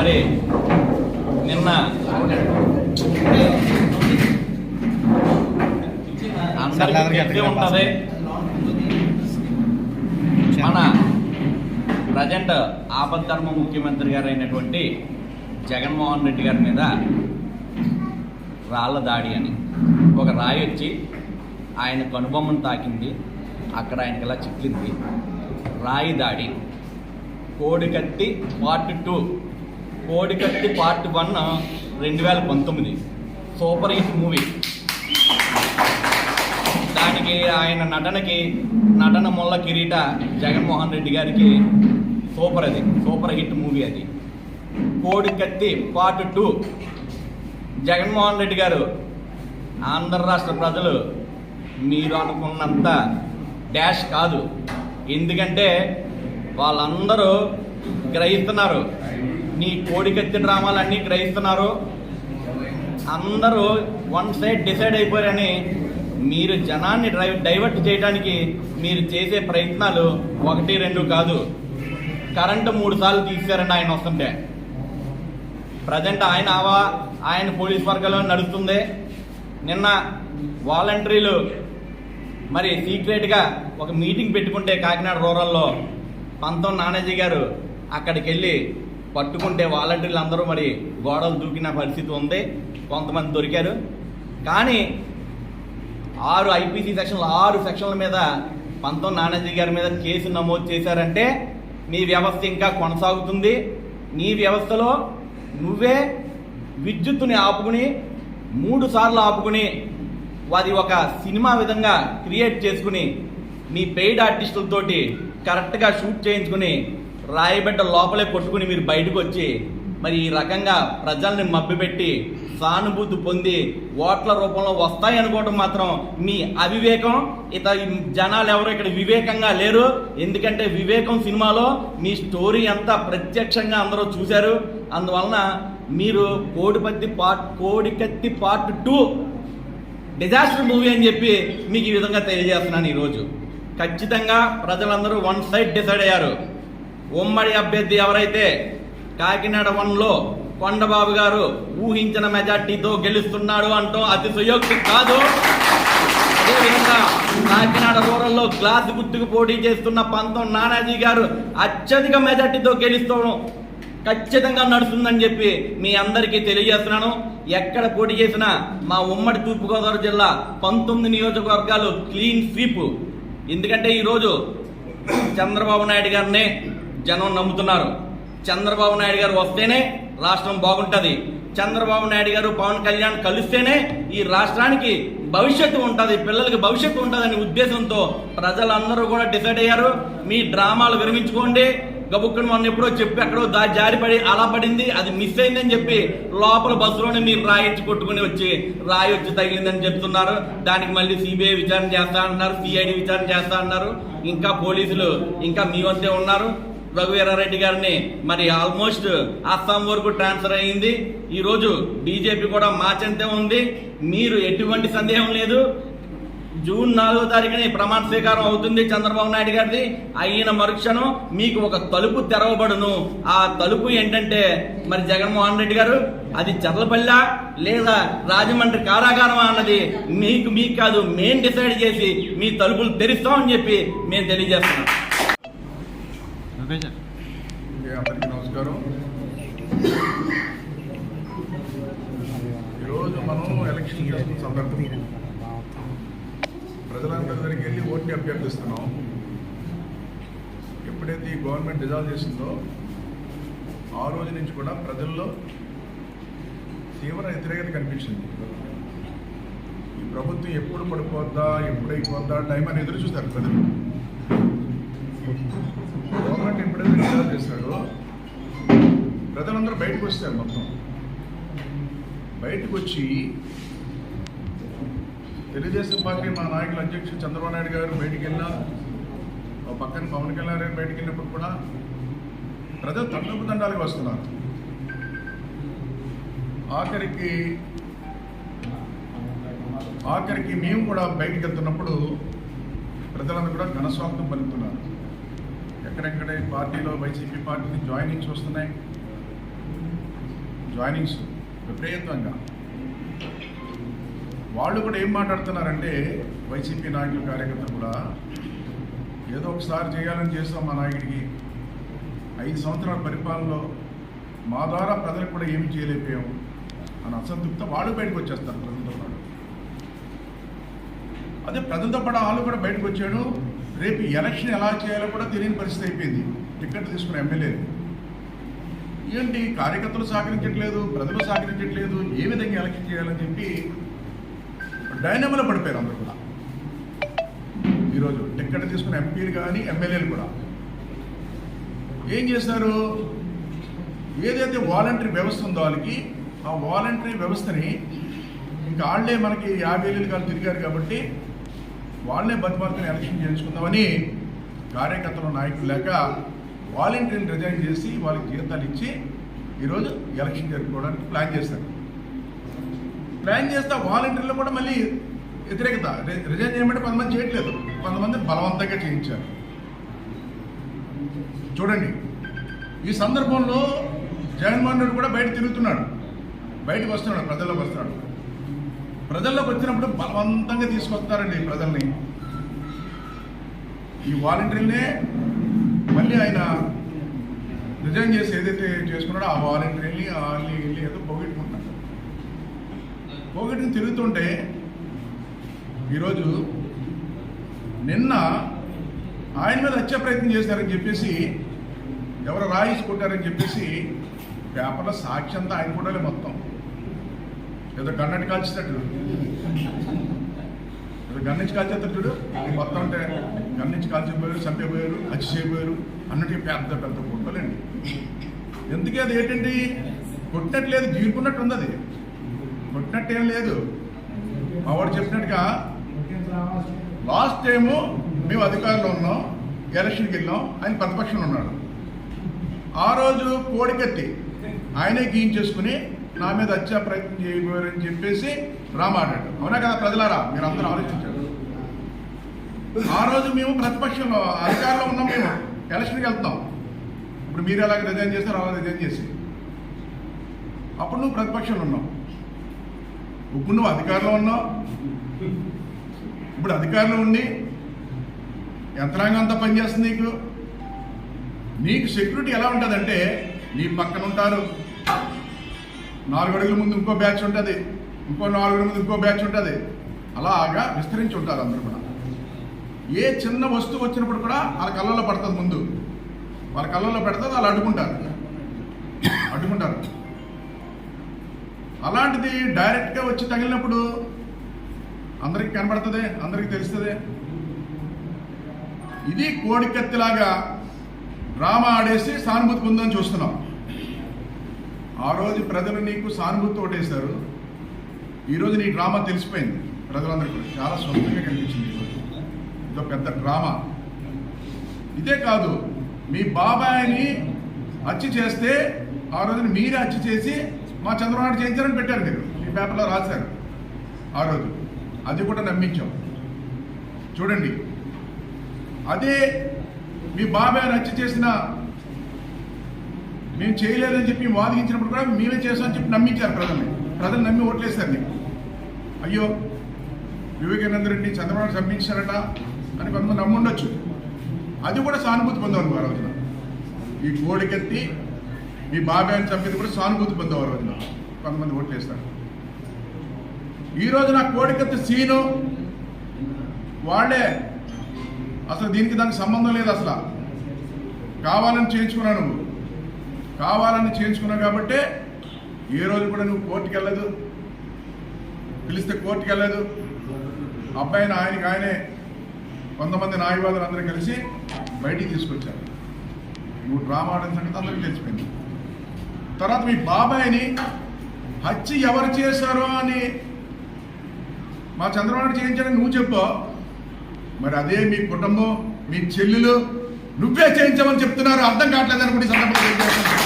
మరి నిన్న అందరికీ ఉంటుంది. మన ప్రజెంట్ ఆపద్ధర్మ ముఖ్యమంత్రి గారు అయినటువంటి జగన్మోహన్ రెడ్డి గారి మీద రాళ్ళ దాడి అని ఒక రాయి వచ్చి ఆయన కనుబొమ్మను తాకింది. అక్కడ ఆయనకి ఇలా చిక్కింది. రాయి దాడి. కోడికత్తి పార్ట్ టూ. కోడికత్తి పార్ట్ వన్ రెండు వేల పంతొమ్మిది. Super hit movie. దానికి ఆయన నటనకి నటన మొల్ల కిరీట జగన్మోహన్ రెడ్డి గారికి సూపర్ అది. సూపర్ హిట్ మూవీ అది. కోడికత్తి పార్ట్ టూ. జగన్మోహన్ రెడ్డి గారు ఆంధ్ర రాష్ట్ర ప్రజలు మీరు అనుకున్నంత డాష్ కాదు. ఎందుకంటే వాళ్ళందరూ గ్రహిస్తున్నారు. నీ కోడికత్తి డ్రామాలన్నీ గ్రహిస్తున్నారు. అందరూ వన్ సైడ్ డిసైడ్ అయిపోయారని మీరు జనాన్ని డ్రైవ్ డైవర్ట్ చేయడానికి మీరు చేసే ప్రయత్నాలు ఒకటి రెండు కాదు. కరెంటు మూడు సార్లు తీసారండి ఆయన వస్తుంటే. ప్రజెంట్ ఆయన ఆవా ఆయన పోలీస్ వర్గంలో నడుస్తుంది. నిన్న వాలంటీర్లు మరి సీక్రెట్గా ఒక మీటింగ్ పెట్టుకుంటే కాకినాడ రూరల్లో పంతం నానాజీ గారు అక్కడికి వెళ్ళి పట్టుకుంటే వాలంటీర్లు అందరూ మరి గోడలు దూకిన పరిస్థితి ఉంది. కొంతమంది దొరికారు. కానీ ఆరు ఐపీసీ సెక్షన్లు ఆరు సెక్షన్ల మీద పంతం నానాజీ గారి మీద కేసు నమోదు చేశారంటే నీ వ్యవస్థ ఇంకా కొనసాగుతుంది. నీ వ్యవస్థలో నువ్వే విద్యుత్తుని ఆపుకుని మూడు సార్లు ఆపుకుని అది ఒక సినిమా విధంగా క్రియేట్ చేసుకుని మీ పెయిడ్ ఆర్టిస్టులతోటి కరెక్ట్గా షూట్ చేయించుకుని రాయబడ్డ లోపలే కొట్టుకుని మీరు బయటకు వచ్చి మరి ఈ రకంగా ప్రజల్ని మబ్బిపెట్టి సానుభూతి పొంది ఓట్ల రూపంలో వస్తాయి అనుకోవడం మాత్రం మీ అవివేకం. ఇత జనాలు ఎవరు ఇక్కడ వివేకంగా లేరు. ఎందుకంటే వివేకం సినిమాలో మీ స్టోరీ అంతా ప్రత్యక్షంగా అందరూ చూశారు. అందువలన మీరు కోడిపత్తి పార్ట్ కోడికత్తి పార్ట్ టూ డిజాస్టర్ మూవీ అని చెప్పి మీకు ఈ విధంగా తెలియజేస్తున్నాను ఈరోజు. ఖచ్చితంగా ప్రజలందరూ వన్ సైడ్ డిసైడ్ అయ్యారు. ఉమ్మడి అభ్యర్థి ఎవరైతే కాకినాడ వన్లో కొండబాబు గారు ఊహించిన మెజార్టీతో గెలుస్తున్నాడు అంటూ అతి సుయోక్తి కాదు. అదేవిధంగా కాకినాడ రూరల్లో గ్లాస్ గుర్తుకు పోటీ చేస్తున్న పంతం నానాజీ గారు అత్యధిక మెజార్టీతో గెలుస్తాను ఖచ్చితంగా నడుస్తుందని చెప్పి మీ అందరికీ తెలియజేస్తున్నాను. ఎక్కడ పోటీ చేసినా మా ఉమ్మడి తూర్పుగోదావరి జిల్లా పంతొమ్మిది నియోజకవర్గాలు క్లీన్ స్వీప్. ఎందుకంటే ఈరోజు చంద్రబాబు నాయుడు గారిని జనం నమ్ముతున్నారు. చంద్రబాబు నాయుడు గారు వస్తేనే రాష్ట్రం బాగుంటుంది. చంద్రబాబు నాయుడు గారు పవన్ కళ్యాణ్ కలిస్తేనే ఈ రాష్ట్రానికి భవిష్యత్తు ఉంటుంది పిల్లలకి భవిష్యత్తు ఉంటుందనే ఉద్దేశంతో ప్రజలందరూ కూడా డిసైడ్ అయ్యారు. మీ డ్రామాలు విరమించుకోండి. గబుక్కుని మొన్న ఎప్పుడో చెప్పి ఎక్కడో దా జారిపడి అలా పడింది అది మిస్ అయిందని చెప్పి లోపల బస్సులోనే మీరు రాయి కొట్టుకుని వచ్చి రాయి వచ్చి తగిలిందని చెప్తున్నారు. దానికి మళ్ళీ సిబిఐ విచారణ చేస్తా అన్నారు సిఐడి విచారణ చేస్తా అన్నారు ఇంకా పోలీసులు ఇంకా మీ వద్దే ఉన్నారు. రఘువీరారెడ్డి గారిని మరి ఆల్మోస్ట్ అస్సాం వరకు ట్రాన్స్ఫర్ అయ్యింది. ఈరోజు బీజేపీ కూడా మార్చంతే ఉంది. మీరు ఎటువంటి సందేహం లేదు. జూన్ నాలుగో తారీఖున ప్రమాణ స్వీకారం అవుతుంది చంద్రబాబు నాయుడు గారిది. అయిన మరుక్షణం మీకు ఒక తలుపు తెరవబడును. ఆ తలుపు ఏంటంటే మరి జగన్మోహన్ రెడ్డి గారు అది చర్లపల్లి లేదా రాజమండ్రి కారాగారమా అన్నది మీకు మీకు కాదు మేం డిసైడ్ చేసి మీ తలుపులు తెరుస్తామని చెప్పి మేము తెలియజేస్తున్నాం. అందరికీ నమస్కారం. ఈరోజు మనం ఎలక్షన్ చేస్తున్న సందర్భం. ప్రజలందరి దగ్గరికి వెళ్ళి ఓటుని అభ్యర్థిస్తున్నాం. ఎప్పుడైతే ఈ గవర్నమెంట్ డిజాల్వ్ చేసిందో ఆ రోజు నుంచి కూడా ప్రజల్లో తీవ్ర వ్యతిరేకత కనిపించింది. ఈ ప్రభుత్వం ఎప్పుడు పడిపోద్దా ఎప్పుడైపోద్దా టైం అని ఎదురు చూస్తారు ప్రజలు. గవర్నమెంట్ ఎప్పుడైతే డిజాల్వ్ చేశాడో ప్రజలందరూ బయటకు వస్తారు మొత్తం. బయటకు వచ్చి తెలుగుదేశం పార్టీ మా నాయకుల అధ్యక్షుడు చంద్రబాబు నాయుడు గారు బయటికి వెళ్ళినా పక్కన పవన్ కళ్యాణ్ గారు బయటికి వెళ్ళినప్పుడు కూడా ప్రజలు తండపు తండాలకు వస్తున్నారు. ఆఖరికి ఆఖరికి మేము కూడా బయటికి వెళ్తున్నప్పుడు ప్రజలందరూ కూడా ఘనస్వాగతం పలుకుతున్నారు. ఎక్కడెక్కడ పార్టీలో వైసీపీ పార్టీని జాయినింగ్స్ వస్తున్నాయి? జాయినింగ్స్ విపరీతంగా. వాళ్ళు కూడా ఏం మాట్లాడుతున్నారంటే వైసీపీ నాయకులు కార్యకర్తలు కూడా ఏదో ఒకసారి చేయాలని చేస్తాం మా నాయకుడికి. ఐదు సంవత్సరాల పరిపాలనలో మా ద్వారా ప్రజలకు కూడా ఏమి చేయలేకపోయాము అని అసంతృప్త వాళ్ళు బయటకు వచ్చేస్తారు ప్రజలతో పాటు. అదే ప్రజలతో పాటు వాళ్ళు కూడా బయటకు వచ్చాడు. రేపు ఎలక్షన్ ఎలా చేయాలో కూడా తెలియని పరిస్థితి అయిపోయింది. టికెట్ తీసుకున్న ఎమ్మెల్యే. ఏంటి? కార్యకర్తలు సహకరించట్లేదు ప్రజలు సహకరించట్లేదు ఏ విధంగా ఎలక్షన్ చేయాలని చెప్పి డైనమలో పడిపోయారు అందరు కూడా. ఈరోజు టికెట్ తీసుకున్న ఎంపీలు కానీ ఎమ్మెల్యేలు కూడా. ఏం చేశారు? ఏదైతే వాలంటరీ వ్యవస్థ ఉందో వాళ్ళకి ఆ వాలంటరీ వ్యవస్థని ఇంకా వాళ్ళే మనకి యాభై ఏళ్ళు కాదు తిరిగారు కాబట్టి వాళ్ళే బతిమార్కుని ఎలక్షన్ చేయించుకుందామని కార్యకర్తలు నాయకులు లేక వాలంటీర్ని రిజైన్ చేసి వాళ్ళకి జీతాలు ఇచ్చి ఈరోజు ఎలక్షన్ జరుపుకోవడానికి ప్లాన్ చేశారు. ప్లాన్ చేస్తే వాలంటీర్లు కూడా మళ్ళీ వ్యతిరేకత. రిజైన్ చేయమంటే కొంతమంది చేయట్లేదు. కొంతమంది బలవంతంగా చేయించారు. చూడండి. ఈ సందర్భంలో జగన్మోహన్ రెడ్డి కూడా బయట తిరుగుతున్నాడు. బయటకు వస్తున్నాడు ప్రజల్లోకి వస్తున్నాడు. ప్రజల్లోకి వచ్చినప్పుడు బలవంతంగా తీసుకొస్తారండి ప్రజల్ని. ఈ వాలంటీర్లనే మళ్ళీ ఆయన రిజైన్ చేసి ఏదైతే చేసుకున్నాడో ఆ వాలంటీర్ని వాళ్ళని వెళ్ళి ఏదో పోగొట్టుకుంటాడు పోగొట్టుకుని తిరుగుతుంటే ఈరోజు నిన్న ఆయన మీద హత్య ప్రయత్నం చేశారని చెప్పేసి ఎవరు రాయించుకుంటారని చెప్పేసి పేపర్లో సాక్ష్యంతా ఆయన కూడా మొత్తం. ఏదో గన్నటి కాల్చేటట్టు ఏదో గన్నించి కాల్చేస్తారు చూడు. మొత్తం అంటే గన్నించి కాల్చిపోయారు చంపేపోయారు హత్య చేయబోయారు అన్నట్టు పెద్ద పెద్ద ఫోటోలండి ఎందుకే అది ఏంటండి? కొట్టినట్టు లేదు గీరుకున్నట్టు ఉంది అది. కొట్టినట్టు ఏం లేదు. మా వాడు చెప్పినట్టుగా లాస్ట్ టైము మేము అధికారంలో ఉన్నాం ఎలక్షన్కి వెళ్ళాం ఆయన ప్రతిపక్షంలో ఉన్నాడు. ఆ రోజు కోడికెత్తి ఆయనే గీయించేసుకుని నా మీద వచ్చే ప్రయత్నం చేయబోయారని చెప్పేసి రామాడాడు అవునా కదా ప్రజలారా? మీరు అందరూ ఆలోచించారు. ఆ రోజు మేము ప్రతిపక్షంలో అధికారంలో ఉన్నాం మేము. ఎలక్షన్కి వెళ్తాం. ఇప్పుడు మీరు ఎలాగ రిజైన్ చేస్తారో అలా రిజైన్ చేసి. అప్పుడు నువ్వు ప్రతిపక్షంలో ఉన్నావు. ఇప్పుడు నువ్వు అధికారంలో ఉన్నావు. ఇప్పుడు అధికారంలో ఉండి యంత్రాంగం అంతా పనిచేస్తుంది నీకు. నీకు సెక్యూరిటీ ఎలా ఉంటుందంటే నీ పక్కన ఉంటారు. నాలుగు అడుగుల ముందు ఇంకో బ్యాచ్ ఉంటుంది. ఇంకో నాలుగు అడుగుల ముందు ఇంకో బ్యాచ్ ఉంటుంది. అలాగా విస్తరించి ఉంటారు అందరూ కూడా. ఏ చిన్న వస్తువు వచ్చినప్పుడు కూడా వాళ్ళ కళ్ళల్లో పడుతుంది ముందు. వాళ్ళ కళ్ళల్లో పెడుతుంది వాళ్ళు అడ్డుకుంటారు. అడ్డుకుంటారు. అలాంటిది డైరెక్ట్గా వచ్చి తగిలినప్పుడు అందరికి కనబడుతుంది అందరికి తెలుస్తుంది. ఇది కోడికత్తిలాగా డ్రామా ఆడేసి సానుభూతి పొందని చూస్తున్నాం. ఆ రోజు ప్రజలు నీకు సానుభూతి ఓటేశారు ఈరోజు నీ డ్రామా తెలిసిపోయింది. ప్రజలందరికీ కూడా చాలా స్వస్థంగా కనిపించింది ఈరోజు ఇదో పెద్ద డ్రామా. ఇదే కాదు మీ బాబాయిని హత్య చేస్తే ఆ రోజున మీరే హత్య చేసి మా చంద్రబాబు చేయించారని పెట్టారు మీరు. మీ పేపర్లో రాశారు. ఆ రోజు. అది కూడా నమ్మించాం. చూడండి. అదే మీ బాబాయ్ హత్య చేసిన మేము చేయలేదని చెప్పి వాదించినప్పుడు కూడా మేమే చేస్తామని చెప్పి నమ్మించారు ప్రజల్ని. ప్రజలు నమ్మి ఓట్లేస్తారు నీకు. అయ్యో వివేకానంద రెడ్డి చంద్రబాబు సంపించారట అని కొంతమంది నమ్ముండొచ్చు. అది కూడా సానుభూతి పొందేవారు ఆ రోజున. ఈ కోడికెత్తి మీ బాబాయ్ని చంపింది కూడా సానుభూతి పొందేవారు రోజున. కొంతమంది ఓట్లేస్తారు. ఈ రోజున కోడికెత్తి సీను వాళ్ళే. అసలు దీనికి దానికి సంబంధం లేదు అసలు. కావాలని చేయించుకున్నాను నువ్వు. కావాలని చేయించుకున్నావు కాబట్టే ఏ రోజు కూడా నువ్వు కోర్టుకి వెళ్ళదు పిలిస్తే కోర్టుకి వెళ్ళదు అబ్బాయిని ఆయనకి ఆయనే కొంతమంది న్యాయవాదులు అందరూ కలిసి బయటికి తీసుకొచ్చారు. నువ్వు డ్రామా ఆడిన సంగతి అందరికీ తెలిసిపోయింది. తర్వాత మీ బాబాయ్ని హత్య ఎవరు చేశారో అని మా చంద్రబాబు చేయించాడని నువ్వు చెప్పు. మరి అదే మీ కుటుంబం మీ చెల్లెలు నువ్వే చేయించమని చెప్తున్నారు. అర్థం కావట్లేదు అనుకుంటే సందర్భంగా